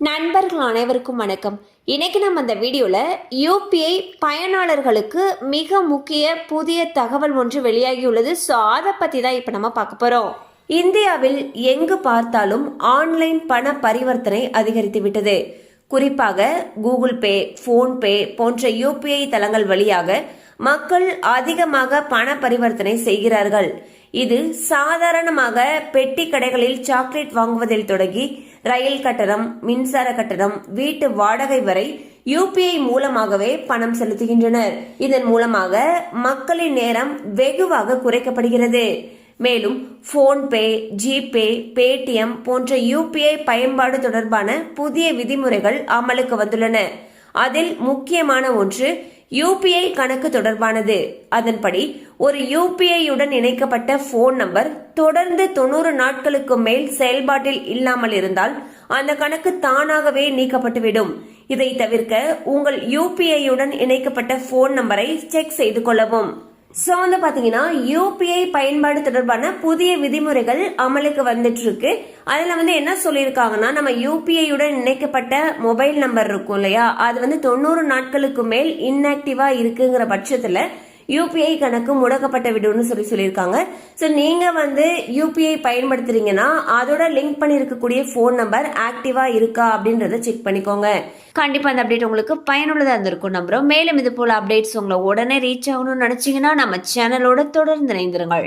நண்பர்கள் அனைவருக்கும் வணக்கம். இன்றைக்கி நம்ம அந்த வீடியோவில் யூபிஐ பயனாளர்களுக்கு மிக முக்கிய புதிய தகவல் ஒன்று வெளியாகியுள்ளது. ஸோ அதை பற்றி தான் இப்போ நம்ம பார்க்க போகிறோம் இந்தியாவில் எங்கு பார்த்தாலும் ஆன்லைன் பண பரிவர்த்தனை அதிகரித்து விட்டது. குறிப்பாக கூகுள் பே ஃபோன்பே போன்ற யூபிஐ தளங்கள் வழியாக மக்கள் அதிகமாக பண பரிவர்த்தனை செய்கிறார்கள். இது சாதாரணமாக பெட்டி கடைகளில் சாக்லேட் வாங்குவதில் தொடங்கி ரயில் கட்டணம் மின்சார கட்டணம் வீட்டு வாடகை வரை யூபிஐ மூலமாகவே பணம் செலுத்துகின்றனர். இதன் மூலமாக மக்களின் நேரம் வெகுவாக குறைக்கப்படுகிறது. மேலும் போன்பே ஜிபே பேடிஎம் போன்ற யூபிஐ பயன்பாடு தொடர்பான புதிய விதிமுறைகள் அமலுக்கு வந்துள்ளன. அதில் முக்கியமான ஒன்று யூபிஐ கணக்கு தொடர்பானது. அதன்படி ஒரு யூபிஐயுடன் இணைக்கப்பட்ட போன் நம்பர் தொடர்ந்து தொண்ணூறு நாட்களுக்கு மேல் செயல்பாட்டில் இல்லாமல் இருந்தால் அந்த கணக்கு தானாகவே நீக்கப்பட்டுவிடும். இதை தவிர்க்க உங்கள் யூபிஐயுடன் இணைக்கப்பட்ட போன் நம்பரை செக் செய்து கொள்ளவும். ஸோ வந்து பார்த்தீங்கன்னா யூபிஐ பயன்பாடு தொடர்பான புதிய விதிமுறைகள் அமலுக்கு வந்துட்டு இருக்கு அதில் வந்து என்ன சொல்லியிருக்காங்கன்னா நம்ம யூபிஐயுடன் இணைக்கப்பட்ட மொபைல் நம்பர் இருக்கும் இல்லையா? அது வந்து தொண்ணூறு நாட்களுக்கு மேல் இன்ஆக்டிவாக இருக்குங்கிற பட்சத்தில் யூபிஐ கணக்கு முடக்கப்பட்டு விடும்னு சொல்லி சொல்லியிருக்காங்க. ஸோ நீங்கள் வந்து யூபிஐ பயன்படுத்துறீங்கன்னா அதோட லிங்க் பண்ணியிருக்கக்கூடிய ஃபோன் நம்பர் ஆக்டிவாக இருக்கா அப்படின்றத செக் பண்ணிக்கோங்க. கண்டிப்பாக அந்த அப்டேட் உங்களுக்கு பயனுள்ளதாக இருந்திருக்கும் நம்புறோம். மேலும் இது போல் அப்டேட்ஸ் உங்களை உடனே ரீச் ஆகணும்னு நினச்சிங்கன்னா நம்ம சேனலோட தொடர்ந்து இணைந்திருங்கள்.